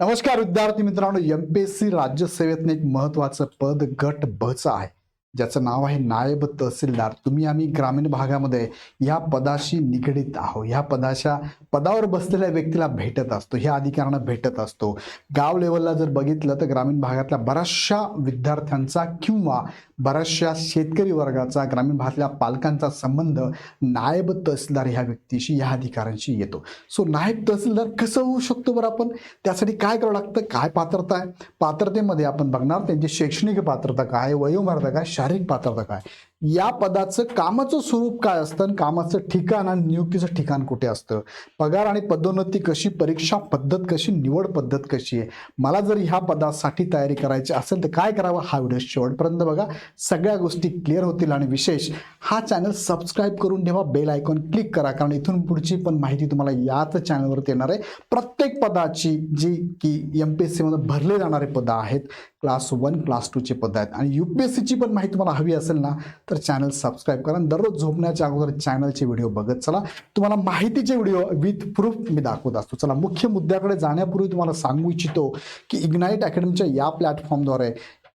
नमस्कार विद्यार्थी मित्रांनो एम पी एस सी राज्यसेवेतनं एक महत्वाचं पद गट बचं आहे. ज्याचं नाव आहे नायब तहसीलदार. तुम्ही आम्ही ग्रामीण भागामध्ये या पदाशी निगडीत आहो ह्या पदाच्या पदावर बसलेल्या व्यक्तीला भेटत असतो. ह्या अधिकाऱ्यांना भेटत असतो. गाव लेवलला जर बघितलं तर ग्रामीण भागातल्या बऱ्याचशा विद्यार्थ्यांचा किंवा बऱ्याचशा शेतकरी वर्गाचा ग्रामीण भागातल्या पालकांचा संबंध नायब तहसीलदार ह्या व्यक्तीशी ह्या अधिकाऱ्यांशी येतो. सो नायब तहसीलदार कसं होऊ शकतो बरं आपण? त्यासाठी काय करावं लागतं? काय पात्रता आहे? पात्रतेमध्ये आपण बघणार त्यांची शैक्षणिक पात्रता काय वयोमर्यादा काय? शारीरिक पात्रता काय या पदाचं कामाचं स्वरूप काय असतं आणि कामाचं ठिकाण आणि नियुक्तीचं ठिकाण कुठे असतं? पगार आणि पदोन्नती कशी परीक्षा पद्धत कशी निवड पद्धत कशी आहे? मला जर ह्या पदासाठी तयारी करायची असेल तर काय करावं? हा व्हिडिओ शेवटपर्यंत बघा. सगळ्या गोष्टी क्लिअर होतील आणि विशेष हा चॅनल सबस्क्राईब करून ठेवा. बेल आयकॉन क्लिक करा. कारण इथून पुढची पण माहिती तुम्हाला याच चॅनलवरती येणार आहे. प्रत्येक पदाची जी की एम पी एस सीमध्ये भरले जाणारे पदं आहेत क्लास वन क्लास टूचे पदं आहेत. आणि यू पी एस सीची पण माहिती तुम्हाला हवी असेल ना तर चॅनल सबस्क्राईब करा. दररोज झोपण्याच्या अगोदर चॅनलचे व्हिडिओ बघत चला. तुम्हाला माहितीचे व्हिडिओ विथ प्रूफ मी दाखवत असतो. चला मुख्य मुद्द्याकडे जाण्यापूर्वी तुम्हाला सांगू इच्छितो की इग्नाईट अकॅडमीच्या या प्लॅटफॉर्मद्वारे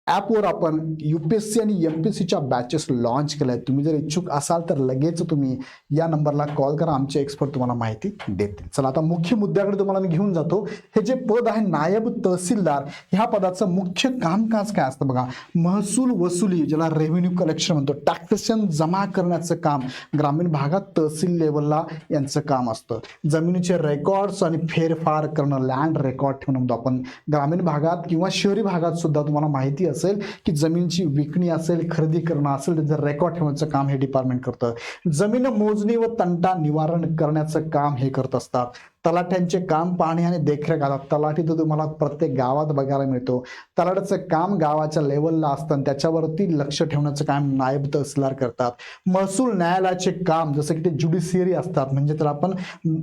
ॲपवर आपण यू पी एस सी आणि एम पी एस सीच्या बॅचेस लॉन्च केल्या आहेत. तुम्ही जर इच्छुक असाल तर लगेच तुम्ही या नंबरला कॉल करा. आमचे एक्सपर्ट तुम्हाला माहिती देतील. चला आता मुख्य मुद्द्याकडे तुम्हाला मी घेऊन जातो. हे जे पद आहे नायब तहसीलदार ह्या पदाचं मुख्य कामकाज काय असतं बघा? महसूल वसुली ज्याला रेव्हेन्यू कलेक्शन म्हणतो टॅक्सेशन जमा करण्याचं काम ग्रामीण भागात तहसील लेवलला यांचं काम असतं. जमिनीचे रेकॉर्ड्स आणि फेरफार करणं लँड रेकॉर्ड ठेवणं म्हणतो आपण. ग्रामीण भागात किंवा शहरी भागात सुद्धा तुम्हाला माहिती असेल की जमीनची विकणी असेल खरेदी करणं असेल त्याचं रेकॉर्ड ठेवण्याचं काम हे डिपार्टमेंट करतं. जमीन मोजणी व तंटा निवारण करण्याचं काम हे करत असतात. तलाठ्यांचे काम पाणी आणि देखरेख आता तलाठी तर तुम्हाला प्रत्येक गावात बघायला मिळतो. तलाठ्याचं काम गावाच्या लेवलला असतं आणि त्याच्यावरती लक्ष ठेवण्याचं काम नायब तहसीलदार करतात. महसूल न्यायालयाचे काम जसं की ते ज्युडिशियरी असतात म्हणजे तर आपण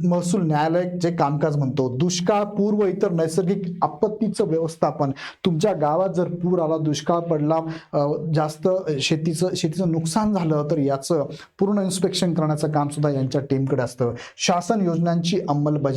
महसूल न्यायालय जे कामकाज म्हणतो दुष्काळ पूर्व इतर नैसर्गिक आपत्तीचं व्यवस्थापन. तुमच्या गावात जर पूर आला दुष्काळ पडला जास्त शेतीचं शेतीचं नुकसान झालं तर याचं पूर्ण इन्स्पेक्शन करण्याचं काम सुद्धा यांच्या टीमकडे असतं. शासन योजनांची अंमलबजावणी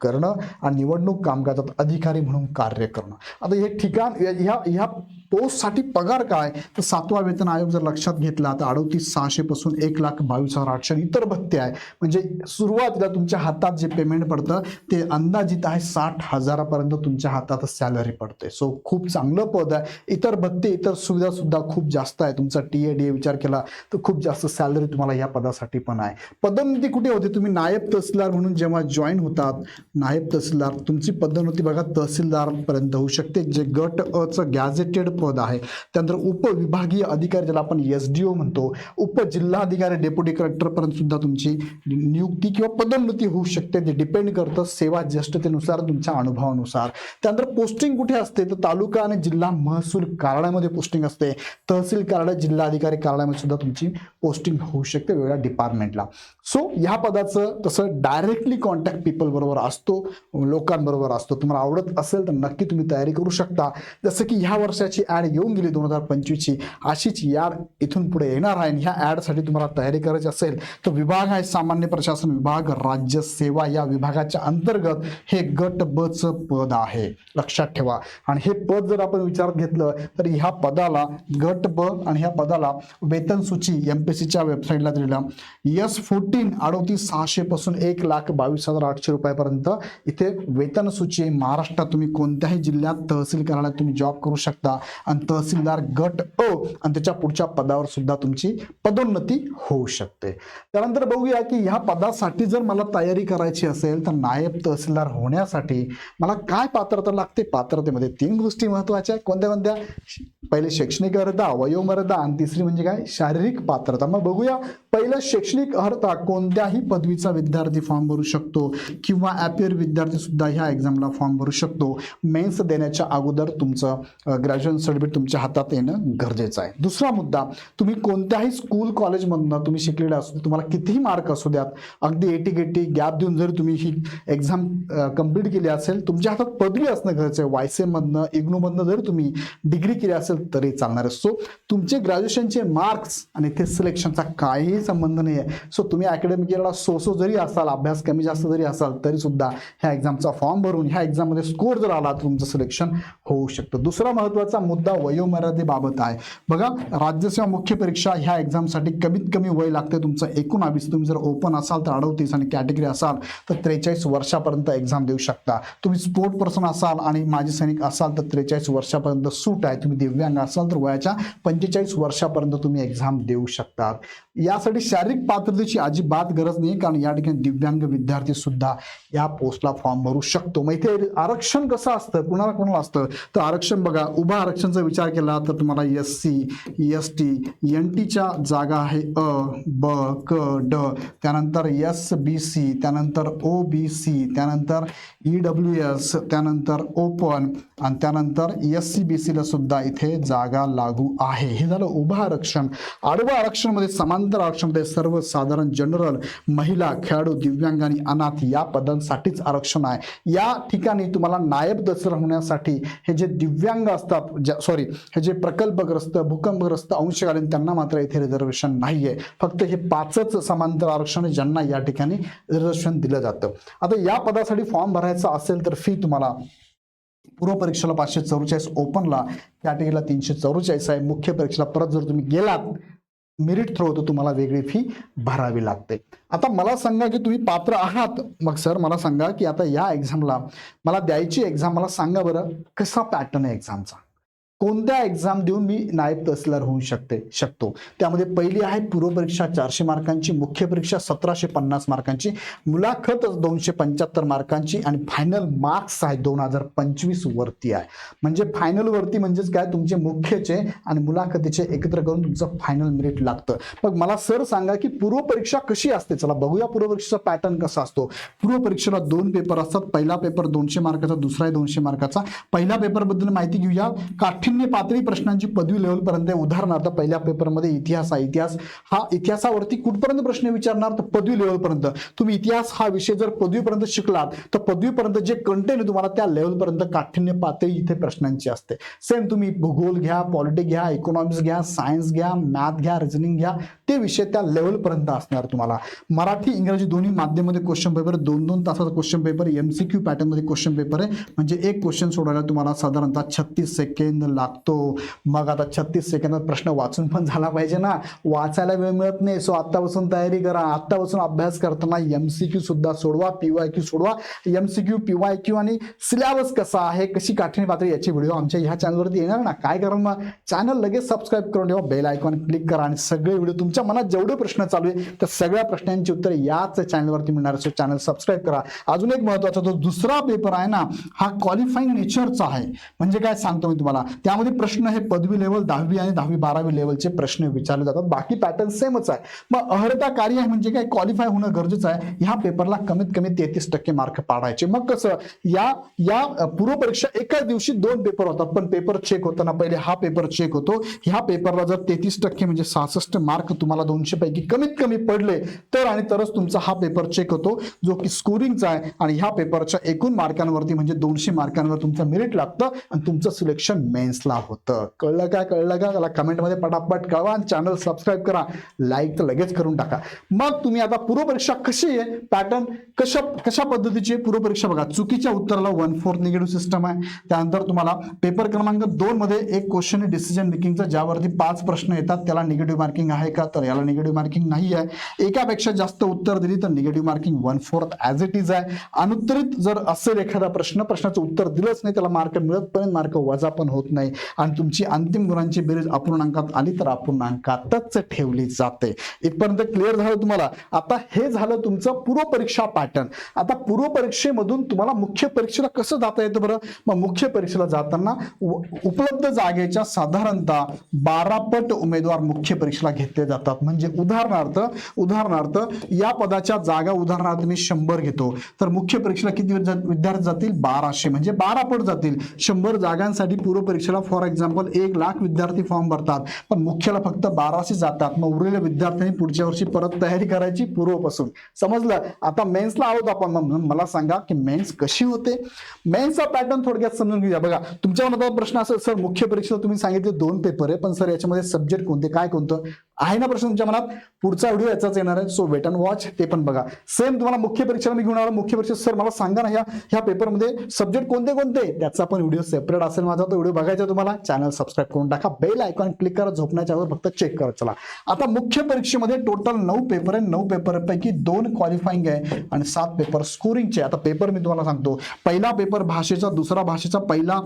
करणं आणि निवडणूक कामकाजात अधिकारी म्हणून कार्य करणं. आता हे ठिकाण या- ह्या ह्या पोस्टसाठी पगार काय? तर सातवा वेतन आयोग जर लक्षात घेतला तर अडोतीस सहाशे पासून एक लाख बावीस हजार आठशे इतर भत्ते आहे. म्हणजे सुरुवातीला तुमच्या हातात जे पेमेंट पडतं ते अंदाजित आहे साठ हजारापर्यंत तुमच्या हातात सॅलरी पडते सो खूप चांगलं पद आहे. इतर भत्ते इतर सुविधा सुद्धा खूप जास्त आहे. तुमचा टी ए डी ए विचार केला तर खूप जास्त सॅलरी तुम्हाला या पदासाठी पण आहे. पदोन्नती कुठे होते? तुम्ही नायब तहसीलदार म्हणून जेव्हा जॉईन होतात नायब तहसीलदार तुमची पदोन्नती बघा तहसीलदारपर्यंत होऊ शकते. जे गट अचं गॅझेटेड पद आहे. त्यानंतर उपविभागीय अधिकारी ज्याला आपण एस डी ओ म्हणतो उपजिल्हाधिकारी डेप्युटी कलेक्टरपर्यंत सुद्धा तुमची नियुक्ती किंवा पदोन्नती होऊ शकते. ते डिपेंड करतं सेवा ज्येष्ठतेनुसार तुमच्या अनुभवानुसार. त्यानंतर पोस्टिंग कुठे असते? तर तालुका आणि जिल्हा महसूल कार्यालयामध्ये पोस्टिंग असते. तहसील कार्यालय जिल्हाधिकारी कार्यालयामध्ये सुद्धा तुमची पोस्टिंग होऊ शकते वेगळ्या डिपार्टमेंटला सो ह्या पदाचं तसं डायरेक्टली कॉन्टॅक्ट पीपल बरोबर असतो लोकांबरोबर असतो. तुम्हाला आवडत असेल तर नक्की तुम्ही तयारी करू शकता. जसं की ह्या वर्षाची ॲड येऊन गेली दोन हजार पंचवीसची. अशीच ॲड इथून पुढे येणार आहे आणि ह्या ॲडसाठी तुम्हाला तयारी करायची असेल तर विभाग आहे सामान्य प्रशासन विभाग राज्य सेवा या विभागाच्या अंतर्गत हे गट ब चं पद आहे. लक्षात ठेवा. आणि हे पद जर आपण विचारात घेतलं तर ह्या पदाला गट ब आणि ह्या पदाला वेतन सूची एम पी सीच्या वेबसाईटला दिलेलं. यस फोर्टीन अडोतीस सहाशे पासून एक लाख बावीस हजार आठशे रुपयापर्यंत इथे वेतन सूची महाराष्ट्रात तुम्ही कोणत्याही जिल्ह्यात तहसील करायला तुम्ही जॉब करू शकता. आणि तहसीलदार गट अ आणि त्याच्या पुढच्या पदावर सुद्धा तुमची पदोन्नती होऊ शकते. त्यानंतर बघूया की ह्या पदासाठी जर मला तयारी करायची असेल तर नायब तहसीलदार होण्यासाठी मला काय पात्रता लागते? पात्रतेमध्ये तीन गोष्टी महत्त्वाच्या आहेत. कोणत्या कोणत्या? पहिले शैक्षणिक अर्हता वयोमर्यादा आणि तिसरी म्हणजे काय? शारीरिक पात्रता. मग बघूया पहिलं शैक्षणिक अर्हता कोणत्याही पदवीचा विद्यार्थी फॉर्म भरू शकतो किंवा ॲपियर विद्यार्थी सुद्धा ह्या एक्झामला फॉर्म भरू शकतो. मेन्स देण्याच्या अगोदर तुमचं ग्रॅज्युएशन सर्टिफिकेट तुमच्या हातात येणं गरजेचं आहे. दुसरा मुद्दा तुम्ही कोणत्याही स्कूल कॉलेजमधनं तुम्ही शिकलेले असू तुम्हाला कितीही मार्क असू द्यात अगदी एटी गेटी गॅप देऊन जरी तुम्ही ही एक्झाम कंप्लीट केली असेल तुमच्या हातात पदवी असणं गरजेचं आहे. वायसेमधनं इग्नोमधनं जरी तुम्ही डिग्री केली असेल तरी चालणार असतो सो तुमचे ग्रॅज्युएशनचे मार्क्स आणि ते सिलेक्शनचा काहीही संबंध नाही आहे सो तुम्ही अकॅडमिक इयरला सो सो जरी असाल अभ्यास कमी जास्त जरी असाल तरी सुद्धा ह्या एक्झामचा फॉर्म भरून ह्या एक्झाममध्ये स्कोर जर आला तर तुमचं सिलेक्शन होऊ शकतं. दुसरा महत्त्वाचा मुद्दा वयोमर्यादेबाबत आहे. बघा राज्यसेवा मुख्य परीक्षा ह्या एक्झामसाठी कमीत कमी वय लागते तुमचं एकोणावीस तुम्ही जर ओपन असाल तर अडवतीस आणि कॅटेगरी असाल तर त्रेचाळीस वर्षापर्यंत एक्झाम देऊ शकता. तुम्ही स्पोर्ट पर्सन असाल आणि माजी सैनिक असाल तर त्रेचाळीस वर्षापर्यंत सूट आहे. तुम्ही दिव्यांग असाल तर वयाच्या पंचेचाळीस वर्षापर्यंत तुम्ही एक्झाम देऊ शकतात. यासाठी शारीरिक पात्रतेची अजिबात गरज नाही कारण या ठिकाणी दिव्यांग विद्यार्थी सुद्धा या पोस्टला फॉर्म भरू शकतो. मग इथे आरक्षण कसं असतं? कुणाला कोणाला असतं? तर आरक्षण बघा उभा आरक्षणचा विचार केला तर तुम्हाला S C S T N टीच्या जागा आहे अ ब क ड. त्यानंतर एस बी सी त्यानंतर ओ बी सी त्यानंतर ई डब्ल्यू एस त्यानंतर ओपन आणि त्यानंतर एस सी बी सीला सुद्धा इथे जागा लागू आहे. हे झालं उभं आरक्षण. आडवं आरक्षणमध्ये समांतर आरक्षणमध्ये सर्वसाधारण जनरल महिला खेळाडू दिव्यांग आणि अनाथ या पदांसाठीच आरक्षण आहे. या ठिकाणी तुम्हाला नायब दसरा होण्यासाठी हे जे दिव्यांग असतात सॉरी हे जे प्रकल्पग्रस्त भूकंपग्रस्त अंशकालीन त्यांना मात्र इथे रिझर्वेशन नाही आहे फक्त हे पाचच समांतर आरक्षण आहे ज्यांना या ठिकाणी रिझर्वेशन दिलं जातं. आता या पदासाठी फॉर्म भरायचा असेल तर फी तुम्हाला पूर्व परीक्षेला पाचशे चौवेचाळीस ओपनला कॅटेगरीला तीनशे चौवेचाळीस आहे. मुख्य परीक्षेला परत जर तुम्ही गेलात मेरिट थ्रो तर तुम्हाला वेगळी फी भरावी लागते. आता मला सांगा की तुम्ही पात्र आहात. मग सर मला सांगा की आता या एक्झामला मला द्यायची एक्झाम मला सांगा बरं कसा पॅटर्न आहे एक्झामचा कोणत्या एक्झाम देऊन मी नायब तहसीलदार होऊ शकते शकतो? त्यामध्ये पहिली आहे पूर्व परीक्षा चारशे मार्कांची मुख्य परीक्षा सतराशे पन्नास मार्कांची मुलाखत दोनशे पंच्याहत्तर मार्कांची आणि फायनल मार्क्स आहे दोन हजार पंचवीस वरती आहे. म्हणजे फायनल वरती म्हणजेच काय? तुमचे मुख्यचे आणि मुलाखतीचे एकत्र करून तुमचं फायनल मेरिट लागतं. मग मला सर सांगा की पूर्व परीक्षा कशी असते? चला बघूया पूर्वपरीक्षेचा पॅटर्न कसा असतो. पूर्व परीक्षेला दोन पेपर असतात. पहिला पेपर दोनशे मार्काचा दुसरा आहे दोनशे मार्काचा. पहिल्या पेपरबद्दल माहिती घेऊया. काठी काठिण्य पातळी प्रश्नांची पदवी लेवलपर्यंत आहे. उदाहरणार्थ पहिल्या पेपरमध्ये इतिहास आहे इतिहास हा इतिहासावरती कुठपर्यंत प्रश्न विचारणार? तर पदवी लेवलपर्यंत. तुम्ही इतिहास हा विषय जर पदवीपर्यंत शिकलात तर पदवीपर्यंत जे कंटेंट आहे तुम्हाला त्या लेवलपर्यंत काठिण्य पातळी इथे प्रश्नांची असते. सेम तुम्ही भूगोल घ्या पॉलिटिक घ्या इकॉनॉमिक्स घ्या सायन्स घ्या मॅथ घ्या रिजनिंग घ्या ते विषय त्या लेवलपर्यंत असणार तुम्हाला. मराठी इंग्रजी दोन्ही माध्यमामध्ये क्वेश्चन पेपर दोन दोन तासाचा question paper M C Q पॅटर्नमध्ये क्वेश्चन पेपर आहे. म्हणजे एक क्वेश्चन सोडायला तुम्हाला साधारणतः छत्तीस सेकंद लागतो. मग आता छत्तीस सेकंदात प्रश्न वाचून पण झाला पाहिजे ना. वाचायला वेळ मिळत नाही. सो आत्तापासून तयारी करा. आत्तापासून अभ्यास करताना एम सी क्यू सुद्धा सोडवा पी वाय क्यू सोडवा. M C Q P Y Q आणि सिलेबस कसा आहे कशी काठिण्य पातळी याची व्हिडिओ आमच्या ह्या चॅनलवरती येणार ना. काय करा मग? चॅनल लगेच सबस्क्राईब करून ठेवा. बेल आयकॉन क्लिक करा आणि सगळे व्हिडिओ तुमच्या मनात जेवढे प्रश्न चालू आहे त्या सगळ्या प्रश्नांची उत्तर याच चॅनलवरती मिळणार सो चॅनल सबस्क्राईब करा. अजून एक महत्त्वाचा जो दुसरा पेपर आहे ना हा क्वालिफाईंग नेचरचा आहे. म्हणजे काय सांगतो मी तुम्हाला? त्यामध्ये प्रश्न हे पदवी लेवल दहावी आणि दहावी बारावी लेवलचे प्रश्न विचारले जातात. बाकी पॅटर्न सेमच आहे. मग अर्हता कार्य आहे म्हणजे काय? क्वालिफाय होणं गरजेचं आहे. ह्या पेपरला कमीत कमी तेहतीस टक्के मार्क पाडायचे. मग कसं? या या पूर्वपरीक्षा पूर्व परीक्षा एकाच दिवशी दोन पेपर होतात. पण पेपर चेक होताना पहिले हा पेपर चेक होतो. ह्या पेपरला जर तेहतीस टक्के म्हणजे सहासष्ट मार्क तुम्हाला दोनशे पैकी कमीत कमी पडले तर आणि तरच तुमचा हा पेपर चेक होतो जो की स्कोरिंगचा आहे. आणि ह्या पेपरच्या एकूण मार्कांवरती म्हणजे दोनशे मार्कांवर तुमचं मेरिट लागतं आणि तुमचं सिलेक्शन मेन सायन्सला होतं. कळलं काय कळलं का? त्याला कमेंटमध्ये पटापट कळवा आणि चॅनल सबस्क्राईब करा. लाईक तर लगेच करून टाका. मग तुम्ही आता पूर्व परीक्षा कशी आहे? पॅटर्न कशा कशा पद्धतीची पूर्वपरीक्षा पूर्व परीक्षा बघा. चुकीच्या उत्तराला वन फोर्थ निगेटिव्ह सिस्टम आहे. त्यानंतर तुम्हाला पेपर क्रमांक दोन मध्ये एक क्वेश्चन डिसिजन मेकिंगचा ज्यावरती पाच प्रश्न येतात त्याला निगेटिव्ह मार्किंग आहे का? तर याला निगेटिव्ह मार्किंग नाही आहे. एकापेक्षा जास्त उत्तर दिली तर negative marking one fourth as it is आहे. अनुत्तरित जर असेल एखादा प्रश्न प्रश्नाचं उत्तर दिलंच नाही त्याला मार्क मिळतपर्यंत मार्क वजा पण होत नाही. आणि तुमची अंतिम गुणांची बेरीज अपूर्णांकात आली तर अपूर्णांकातच ठेवली जाते. इथपर्यंत क्लिअर झालं तुम्हाला? आता हे झालं तुमचं पूर्व परीक्षा पॅटर्न आता पूर्व परीक्षेमधून तुम्हाला मुख्य परीक्षेला कसं जाता येतं बरं? मग मुख्य परीक्षेला जाताना उपलब्ध जागेच्या साधारणतः बारा पट उमेदवार मुख्य परीक्षेला घेतले जातात. म्हणजे उदाहरणार्थ उदाहरणार्थ या पदाच्या जागा उदाहरणार्थ मी शंभर घेतो. तर मुख्य परीक्षेला किती विद्यार्थी जातील? बाराशे. म्हणजे बारा पट जातील. शंभर जागांसाठी पूर्व परीक्षेला फॉर एक्झाम्पल एक लाख विद्यार्थी फॉर्म भरतात. पण मुख्याला फक्त बाराशे जातात. मग उरलेल्या विद्यार्थ्यांनी पुढच्या वर्षी परत तयारी करायची पूर्वपासून. समजलं? आता मेन्सला आहोत आपण. मग मला सांगा की मेन्स कशी होते? मेन्सचा पॅटर्न थोडक्यात समजून घेऊया. बघा तुमच्या मनात प्रश्न असेल सर मुख्य परीक्षेला तुम्ही सांगितले दोन पेपर आहे पण सर याच्यामध्ये सब्जेक्ट कोणते? काय कोणतं? आहे ना प्रश्न तुमच्या मनात? पुढचा व्हिडिओ याचाच येणार आहे. सो वेट अँड वॉच ते पण बघा. सेम तुम्हाला मुख्य परीक्षेला मी घेऊन आलो. मुख्य परीक्षेत सर मला सांगा ना ह्या ह्या पेपरमध्ये सब्जेक्ट कोणते कोणते? त्याचा पण व्हिडिओ सेपरेट असेल माझा. तो व्हिडिओ बघायचा तुम्हाला. चॅनल सबस्क्राईब करून टाका. बेल आयकॉन क्लिक करा. झोपण्याच्या अगोदर फक्त चेक करत चला. आता मुख्य परीक्षेमध्ये टोटल नऊ पेपर आहे नऊ पेपरपैकी दोन क्वालिफाईंग आहे आणि सात पेपर स्कोरिंगचे आता पेपर मी तुम्हाला सांगतो. पहिला पेपर भाषेचा दुसरा भाषेचा पहिला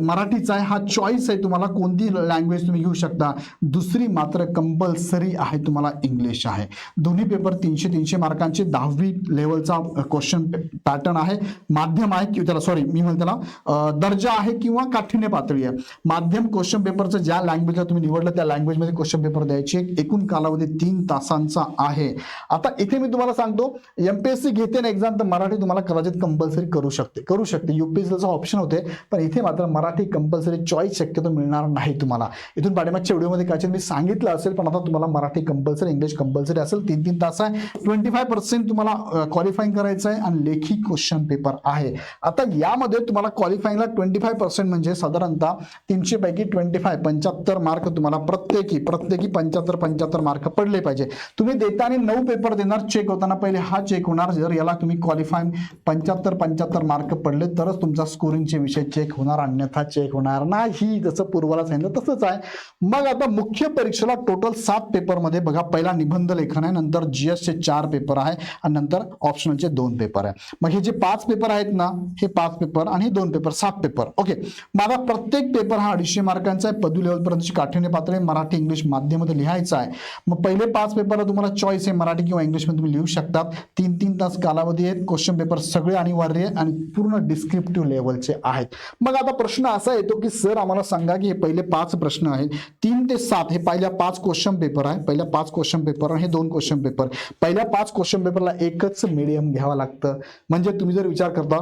मराठीचा आहे. हा चॉईस आहे तुम्हाला. कोणती लँग्वेज तुम्ही घेऊ शकता? दुसरी मात्र कंपल्सरी आहे तुम्हाला इंग्लिश आहे. दोन्ही पेपर तीनशे तीनशे मार्कांचे दहावी लेवलचा क्वेश्चन पॅटर्न आहे. माध्यम आहे किंवा त्याला सॉरी मी म्हणतो त्याला दर्जा आहे किंवा काठिण्य पातळी आहे. माध्यम क्वेश्चन पेपरचं ज्या लँग्वेजला तुम्ही निवडलं त्या लँग्वेजमध्ये क्वेश्चन पेपर द्यायचे. एकूण कालावधी तीन तासांचा आहे. आता इथे मी तुम्हाला सांगतो एमपीएससी घेते ना एक्झाम तर मराठी तुम्हाला कदाचित कंपल्सरी करू शकते. करू शकते. युपीएससीचा ऑप्शन होते पण इथे मात्र मराठी कंपल्सरी चॉईस शक्यतो मिळणार नाही तुम्हाला. इथून पाठीमागच्या व्हिडिओमध्ये काय मी सांगितलं असेल पण आता तुम्हाला मराठी कंपल्सरी इंग्लिश कंपल्सरी असेल तीन तीन तास आहे. ट्वेंटी फाय पर्सेंट तुम्हाला क्वालिफाईंग करायचं आहे आणि लेखी क्वेश्चन पेपर आहे. आता यामध्ये तुम्हाला क्वालिफाईंगला ट्वेंटी फाय पर्सेंट म्हणजे साधारणतः तीनशे पैकी ट्वेंटी फाय पंच्याहत्तर मार्क तुम्हाला प्रत्येकी प्रत्येकी पंच्याहत्तर पंच्याहत्तर मार्क पडले पाहिजे. तुम्ही देताना नऊ पेपर देणार चेक होताना पहिले हा चेक होणार. जर याला तुम्ही क्वालिफाईंग पंच्याहत्तर पंच्याहत्तर मार्क पडले तरच तुमचा स्कोरिंगचे विषय चेक होणार. अन्यथा चेक होणार नाही. जसं पूर्वाला सांगितलं तसंच आहे. मग आता मुख्य परीक्षेला टोटल सात पेपरमध्ये बघा पहिला निबंध लेखन आहे नंतर जी एसचे चार पेपर आहे आणि नंतर ऑप्शनलचे दोन पेपर आहे. मग हे जे पाच पेपर आहेत ना हे पाच पेपर आणि हे दोन पेपर सात पेपर ओके माझा प्रत्येक पेपर हा अडीचशे मार्कांचा आहे पदवी लेवलपर्यंतची काठिण्य पातळी मराठी इंग्लिश माध्यमामध्ये लिहायचा आहे. मग पहिले पाच पेपर तुम्हाला चॉईस आहे मराठी किंवा इंग्लिशमध्ये तुम्ही लिहू शकतात. तीन तीन तास कालावधी आहेत क्वेश्चन पेपर सगळे अनिवार्य आहे आणि पूर्ण डिस्क्रिप्टिव्ह लेवलचे आहेत. मग आता प्रश्न असा येतो की सर आम्हाला सांगा की हे पहिले पाच प्रश्न आहेत. तीन ते सात हे पहिल्या पाच क्वेश्चन पेपर आहे. पहिल्या पाच क्वेश्चन पेपर आणि हे दोन क्वेश्चन पेपर पहिल्या पाच क्वेश्चन पेपरला एकच मीडियम घ्यावं लागतं. म्हणजे तुम्ही जर विचार करता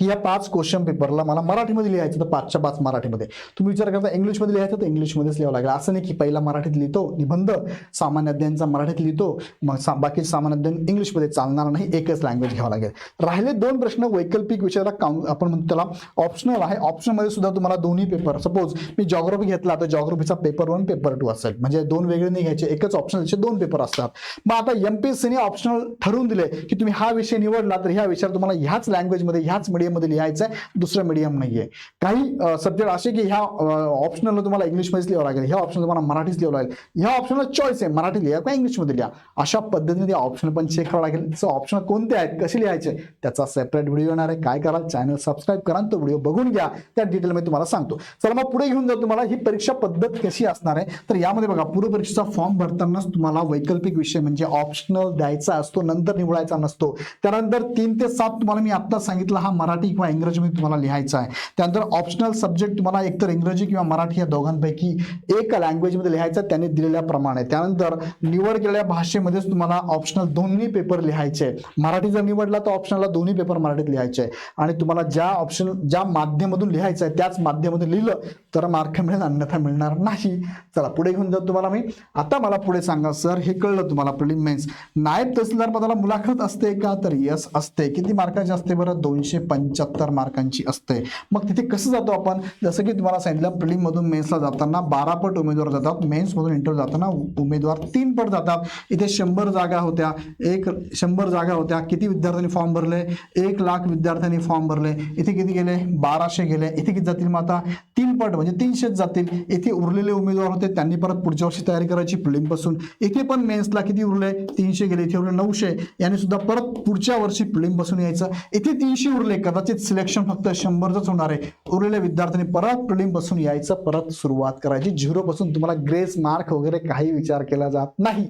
की या पाच क्वेश्चन पेपरला मला मराठीमध्ये लिहायचं तर पाचच्या पाच मराठीमध्ये. तुम्ही विचार करता इंग्लिशमध्ये लिहायचं तर इंग्लिशमध्येच लिहावं लागेल. असं नाही की पहिला मराठीत लिहितो निबंध सामान्य अध्ययनचा मराठीत लिहितो मग सा बाकी सामान्य अध्ययन इंग्लिशमध्ये चालणार नाही एकच लँग्वेज घ्यावं लागेल. राहिले दोन प्रश्न वैकल्पिक विषयाला काउं आपण म्हणतो त्याला ऑप्शनल आहे. ऑप्शनमध्ये सुद्धा तुम्हाला दोन्ही पेपर सपोज मी जॉग्रफी घेतला तर जॉग्रफीचा पेपर वन पेपर टू असेल. म्हणजे दोन वेगळे नाही घ्यायचे एकच ऑप्शनलचे दोन पेपर असतात. मग आता एमपीएससीने ऑप्शनल ठरवून दिले की तुम्ही हा विषय निवडला तर ह्या विषयावर तुम्हाला ह्याच लँग्वेजमध्ये ह्याच मीडियममध्ये लिहायचं आहे दुसरं मीडियम नाही आहे काही सब्जेक्ट असे की ह्या ऑप्शनला तुम्हाला इंग्लिशमध्येच लिहावं लागेल ह्या ऑप्शन तुम्हाला मराठीच लिहावं लागेल. ह्या ऑप्शनला चॉईस आहे मराठी लिहा किंवा इंग्लिशमध्ये लिहा. अशा पद्धतीने ते ऑप्शन पण चेक करावं लागेल. सो ऑप्शन कोणते आहेत कसे लिहायचे त्याचा सेपरेट व्हिडिओ येणार आहे. काय कराल चॅनल सबस्क्राईब करा तो व्हिडिओ बघून घ्या. त्या डिटेल मी तुम्हाला सांगतो. चला मग पुढे घेऊन जाऊ. तुम्हाला ही परीक्षा पद्धत कशी असणार आहे तर यामध्ये बघा पूर्वपरीक्षेचा फॉर्म भरतानाच तुम्हाला वैकल्पिक विषय म्हणजे ऑप्शनल द्यायचा असतो नंतर निवडायचा नसतो. त्यानंतर तीन ते सात तुम्हाला मी आता सांगितलं हा मराठी मराठी किंवा इंग्रजीमध्ये तुम्हाला लिहायचं आहे. त्यानंतर ऑप्शनल सब्जेक्ट तुम्हाला एकतर इंग्रजी किंवा मराठी या दोघांपैकी एक लँग्वेजमध्ये लिहायचा आहे, त्यांनी दिलेल्याप्रमाणे त्यानंतर निवड केलेल्या भाषेमध्येच तुम्हाला ऑप्शनल दोन्ही पेपर लिहायचे मराठी जर निवडला तर ऑप्शनला दोन्ही पेपर मराठीत लिहायचे आणि तुम्हाला ज्या ऑप्शन ज्या माध्यमातून लिहायचं आहे त्याच माध्यमातून लिहिलं तर मार्क मिळेल अन्यथा मिळणार नाही. चला पुढे घेऊन जातो तुम्हाला मी. आता मला पुढे सांगा सर हे कळलं तुम्हाला प्रिलिम मेन्स नायब तहसीलदार पदाला मुलाखत असते का? तर यस असते. किती मार्काची असते बरं? दोनशे पंच्याहत्तर मार्कांची असते. मग तिथे कसं जातो आपण? जसं की तुम्हाला सांगितलं प्रिलिममधून मेन्सला जाताना बारा पट उमेदवार जातात. मेन्समधून इंटरव्ह्यू जाताना उमेदवार तीन पट जातात. इथे शंभर जागा होत्या. एक शंभर जागा होत्या. किती विद्यार्थ्यांनी फॉर्म भरले? एक लाख विद्यार्थ्यांनी फॉर्म भरले. इथे किती गेले? बाराशे गेले. इथे किती जातील मग आता? तीन पट म्हणजे तीनशेच जातील. इथे उरलेले उमेदवार होते. त्यांनी परत पुढच्या वर्षी तयारी करायची प्रिलिमपासून. इथे पण मेन्सला किती उरले? तीनशे गेले. इथे उरले नऊशे. यांनी सुद्धा परत पुढच्या वर्षी प्रिलिम बसून यायचं. इथे तीनशे उरले. कदाचित सिलेक्शन फक्त शंभरच होणार आहे. उरलेल्या विद्यार्थ्यांनी परत प्रिलिमपासून यायचं परत सुरुवात करायची. झिरो पासून तुम्हाला ग्रेस मार्क वगैरे काही विचार केला जात नाही.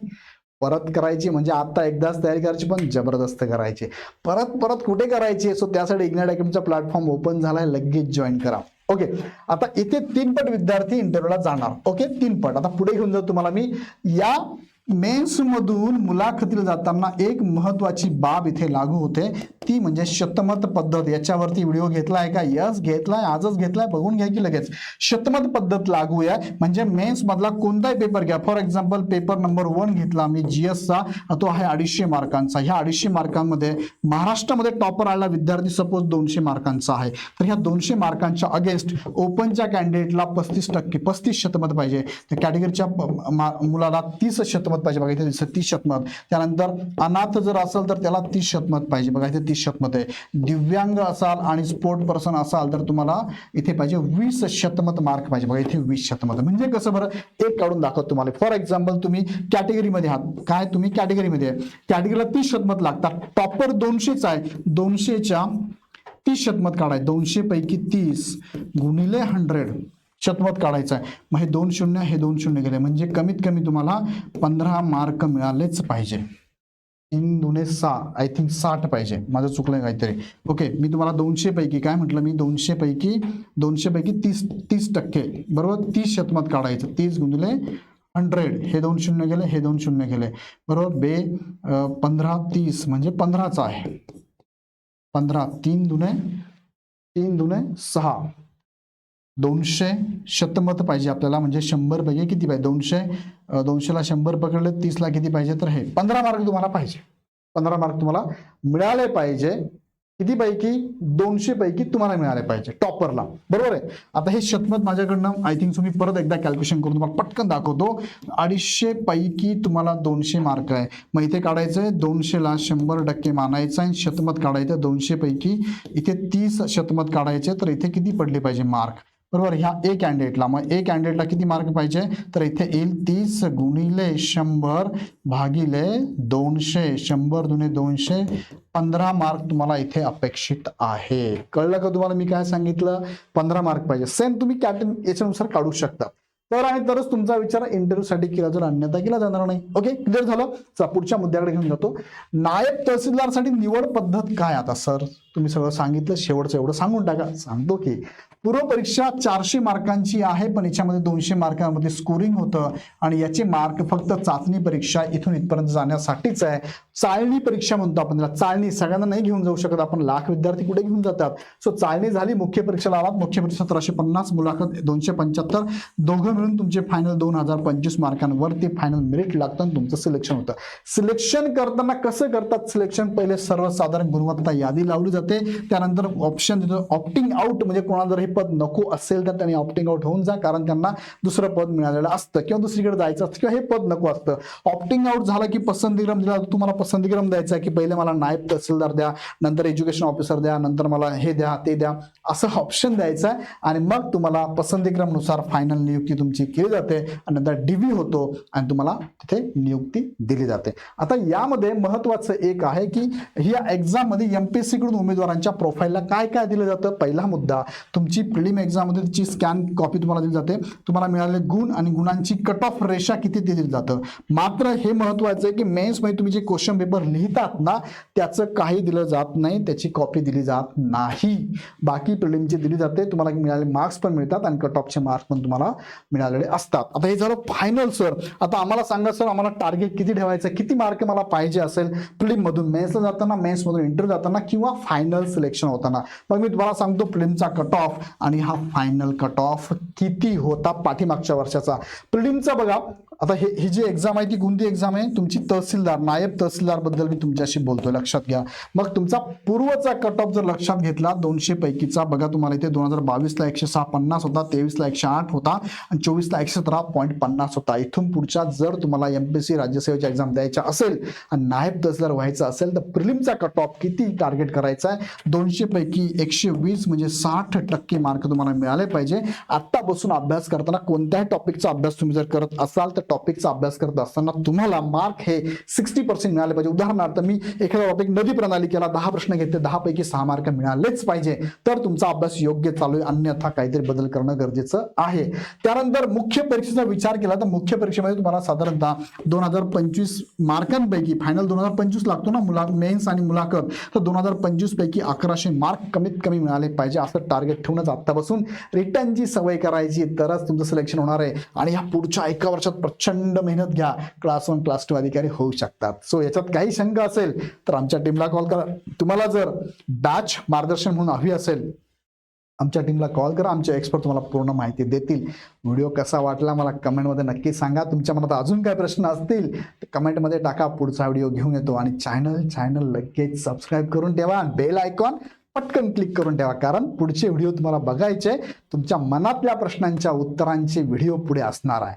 परत करायची म्हणजे आता एकदाच तयारी करायची पण जबरदस्त करायची. परत परत कुठे करायची? सो त्यासाठी इग्नाइट अकॅडमीचा प्लॅटफॉर्म ओपन झालाय लगेच जॉईन करा. ओके आता इथे तीन पट विद्यार्थी इंटरव्ह्यूला जाणार. ओके तीन पट. आता पुढे घेऊन जाऊ तुम्हाला मी. या मेन्स मधून मुलाखतीला जाताना एक महत्वाची बाब इथे लागू होते. ती म्हणजे शतमत पद्धत. याच्यावरती व्हिडिओ घेतलाय का? यस घेतलाय. आजच घेतलाय. बघून घ्या की लगेच. शतमत पद्धत लागू आहे म्हणजे मेन्स मधला कोणताही पेपर घ्या. For example paper number one घेतला मी जीएस चा. तो आहे अडीचशे मार्कांचा. ह्या अडीचशे मार्कांमध्ये महाराष्ट्रामध्ये टॉपर आलेला विद्यार्थी सपोज दोनशे मार्कांचा आहे. तर ह्या दोनशे मार्कांच्या अगेन्स्ट ओपनच्या कॅन्डिडेटला पस्तीस टक्के पस्तीस शतमत पाहिजे. त्या कॅटेगरीच्या मुलाला तीस शतमत पाहिजे. बघा इथे दिसतं तीस शतमत. त्यानंतर अनाथ जर असेल तर त्याला तीस शतमत पाहिजे. बघा इथे तीस शतमत आहे. दिव्यांग असाल आणि स्पोर्ट पर्सन असाल तर तुम्हाला इथे पाहिजे वीस शतमत मार्क पाहिजे. बघा इथे वीस शतमत. म्हणजे कसं बरं? एक काढून दाखवत तुम्हाला. फॉर एक्झाम्पल तुम्ही कॅटेगरीमध्ये आहात. काय तुम्ही कॅटेगरीमध्ये आहे. कॅटेगरीला तीस शतमत लागतात. टॉपर दोनशेच आहे. दोनशेच्या तीस शतमत काढाय. दोनशे पैकी तीस गुणिले हंड्रेड शतमत काढायचं आहे. मग हे दोन शून्य हे दोन शून्य गेले. म्हणजे कमीत कमी तुम्हाला पंधरा मार्क मिळालेच पाहिजे. तीन दुने सहा आय थिंक साठ पाहिजे. माझं चुकलं काहीतरी. ओके मी तुम्हाला दोनशे पैकी काय म्हटलं? मी दोनशे पैकी दोनशे पैकी तीस तीस टक्के बरोबर? तीस शतमत काढायचं. तीस गुंजले हंड्रेड हे दोन शून्य गेले हे दोन शून्य गेले. बरोबर? बे पंधरा तीस म्हणजे पंधराचा आहे. पंधरा तीन दुने तीन दुने सहा. दोनशे शतमत पाहिजे आपल्याला म्हणजे शंभर पैकी किती पाहिजे? दोनशे दोनशेला शंभर पकडले तीसला किती पाहिजे? तर हे पंधरा मार्क तुम्हाला पाहिजे. पंधरा मार्क तुम्हाला मिळाले पाहिजे. किती पैकी? दोनशे पैकी तुम्हाला मिळाले पाहिजे टॉपरला. बरोबर आहे? आता हे शतमत माझ्याकडनं आय थिंक तुम्ही परत एकदा कॅल्क्युलेशन करून तुम्हाला पटकन दाखवतो. अडीचशे पैकी तुम्हाला दोनशे मार्क आहे. मग इथे काढायचं आहे दोनशेला शंभर टक्के मानायचं आहे शतमत काढायचं दोनशे पैकी इथे तीस शतमत काढायचे तर इथे किती पडले पाहिजे? मार्क. बरोबर ह्या ए कॅन्डिडेटला मग ए कॅन्डिडेटला किती मार्क पाहिजे? तर इथे येईल तीस गुणिले शंभर भागिले दोनशे. शंभर दुने दोनशे पंधरा मार्क तुम्हाला इथे अपेक्षित आहे. कळलं का तुम्हाला मी काय सांगितलं? पंधरा मार्क पाहिजे. सेम तुम्ही कॅटन याच्यानुसार काढू शकता. तर आणि तरच तुमचा विचार इंटरव्ह्यू साठी केला जर अन्यथा केला जाणार नाही. ओके क्लिअर झालं? चला पुढच्या मुद्द्याकडे घेऊन जातो. नायब तहसीलदारसाठी निवड पद्धत काय आता सर तुम्ही सगळं सांगितलं. शेवटचं एवढं सांगून टाका. सांगतो की पूर्व परीक्षा चारशे मार्कांची आहे पण याच्यामध्ये दोनशे मार्कांमध्ये स्कोरिंग होतं आणि याचे मार्क फक्त चाचणी परीक्षा इथून इथपर्यंत जाण्यासाठीच आहे. चाळणी परीक्षा म्हणतो आपण त्याला. चाळणी सगळ्यांना नाही घेऊन जाऊ शकत आपण. लाख विद्यार्थी कुठे घेऊन जातात? सो चाळणी झाली मुख्य परीक्षा आलात मुख्य परीक्षा सतराशे पन्नास मुलाखत दोनशे पंच्याहत्तर. दोघं मिळून तुमचे फायनल दोन हजार पंचवीस मार्कांवरती फायनल मेरिट लागतं आणि तुमचं सिलेक्शन होतं. सिलेक्शन करताना कसं करतात? सिलेक्शन पहिले सर्वसाधारण गुणवत्ता यादी लावली जाते. त्यानंतर ऑप्शन देतो. ऑप्टिंग आउट म्हणजे कोणाला जर हे पद नको असेल तर त्यांनी ऑप्टिंग आउट होऊन जा कारण त्यांना दुसरं पद मिळालेलं असतं. किंवा दुसरीकडे जायचं असतं किंवा हे पद नको असतं. ऑप्टिंग आउट झालं की पसंतीक्रम म्हणजे दिला तुम्हाला पसंतीक्रम द्यायचा आहे की पहिले मला नायब तहसीलदार द्या नंतर एज्युकेशन ऑफिसर द्या नंतर मला हे द्या ते द्या असं ऑप्शन द्यायचं आहे. आणि मग तुम्हाला पसंतीक्रमनुसार फायनल नियुक्ती तुमची केली जाते आणि नंतर डीव्ही होतो आणि तुम्हाला तिथे नियुक्ती दिली जाते. आता यामध्ये महत्वाचं एक आहे की ह्या एक्झाममध्ये एम पी एसकडून उमेदवारांच्या प्रोफाईलला काय काय दिलं जातं? पहिला मुद्दा तुमची प्रिलिम एक्झाममध्ये तिची स्कॅन कॉपी तुम्हाला दिली जाते. तुम्हाला मिळालेले गुण आणि गुणांची कट ऑफ रेषा किती ते दिली जातं. मात्र हे महत्वाचं आहे की मेन्समध्ये तुम्ही जे क्वेश्चन पेपर लिहितात ना त्याचं काही दिलं जात नाही त्याची कॉपी दिली जात नाही. बाकी प्रिलिमची दिली जाते तुम्हाला मिळालेले मार्क्स पण मिळतात आणि कट ऑफचे मार्क्स पण तुम्हाला मिळालेले असतात. आता हे झालं फायनल सर आता आम्हाला सांगा सर आम्हाला टार्गेट किती ठेवायचं? किती मार्क मला पाहिजे असेल? प्रिलिममधून मेन्सला जाताना मेन्समधून इंटर इंटरव्ह्यू जाताना किंवा फायनल सिलेक्शन होताना? मग मी तुम्हाला सांगतो प्रिलिमचा कट ऑफ आणि हा फायनल कट ऑफ किती होता पाठीमागच्या वर्षाचा. प्रिलिमचा बघा आता हे ही जी एक्झाम आहे ती कोणती एक्झाम आहे तुमची तहसीलदार नायब तहसीलदारबद्दल मी तुमच्याशी बोलतोय लक्षात घ्या. मग तुमचा पूर्वचा कट ऑफ जर लक्षात घेतला दोनशे पैकीचा बघा तुम्हाला इथे दोन हजार बावीसला एकशे सहा पन्नास होता तेवीसला एकशे आठ होता आणि चोवीसला एकशे सतरा पॉईंट पन्नास होता. इथून पुढच्या जर तुम्हाला एमपीएससी राज्यसेवेची एक्झाम द्यायच्या असेल आणि नायब तहसीलदार व्हायचं असेल तर प्रिलिमचा कट ऑफ किती टार्गेट करायचा आहे? दोनशे पैकी एकशे वीस म्हणजे साठ टक्के मार्क तुम्हाला मिळाले पाहिजे. आत्ता बसून अभ्यास करताना कोणत्याही टॉपिकचा अभ्यास तुम्ही जर करत असाल तर टॉपिकचा अभ्यास करत असताना तुम्हाला मार्क हे सिक्स्टी पर्सेंट मिळाले पाहिजे. उदाहरणार्थ मी एखादा टॉपिक नदी प्रणाली केला दहा प्रश्न घेतले दहा पैकी सहा मार्क मिळालेच पाहिजे. तर तुमचा अभ्यास योग्य चालू आहे. अन्यथा काहीतरी बदल करणं गरजेचं आहे. त्यानंतर मुख्य परीक्षेचा विचार केला तर मुख्य परीक्षेमध्ये तुम्हाला साधारणतः दोन हजार पंचवीस मार्कांपैकी फायनल दोन हजार पंचवीस लागतो ना मुला मेन्स आणि मुलाखत तर दोन हजार पंचवीस पैकी अकराशे मार्क कमीत कमी मिळाले पाहिजे असं टार्गेट ठेवूनच आत्तापासून रिटर्नची सवय करायची तरच तुमचं सिलेक्शन होणार आहे. आणि ह्या पुढच्या एका वर्षात प्रचंड मेहनत घ्या. क्लास वन क्लास टू अधिकारी होऊ शकतात. सो याच्यात काही शंका असेल तर आमच्या टीमला कॉल करा. तुम्हाला जर बॅच मार्गदर्शन म्हणून हवी असेल आमच्या टीमला कॉल करा. आमचे एक्सपर्ट तुम्हाला पूर्ण माहिती देतील. व्हिडिओ कसा वाटला मला कमेंटमध्ये नक्की सांगा. तुमच्या मनात अजून काय प्रश्न असतील तर कमेंटमध्ये टाका. पुढचा व्हिडिओ घेऊन येतो. आणि चॅनल चॅनल लगेच सबस्क्राईब करून ठेवा. बेल आयकॉन पटकन क्लिक करून ठेवा. कारण पुढचे व्हिडिओ तुम्हाला बघायचे. तुमच्या मनातल्या प्रश्नांच्या उत्तरांचे व्हिडिओ पुढे असणार आहे.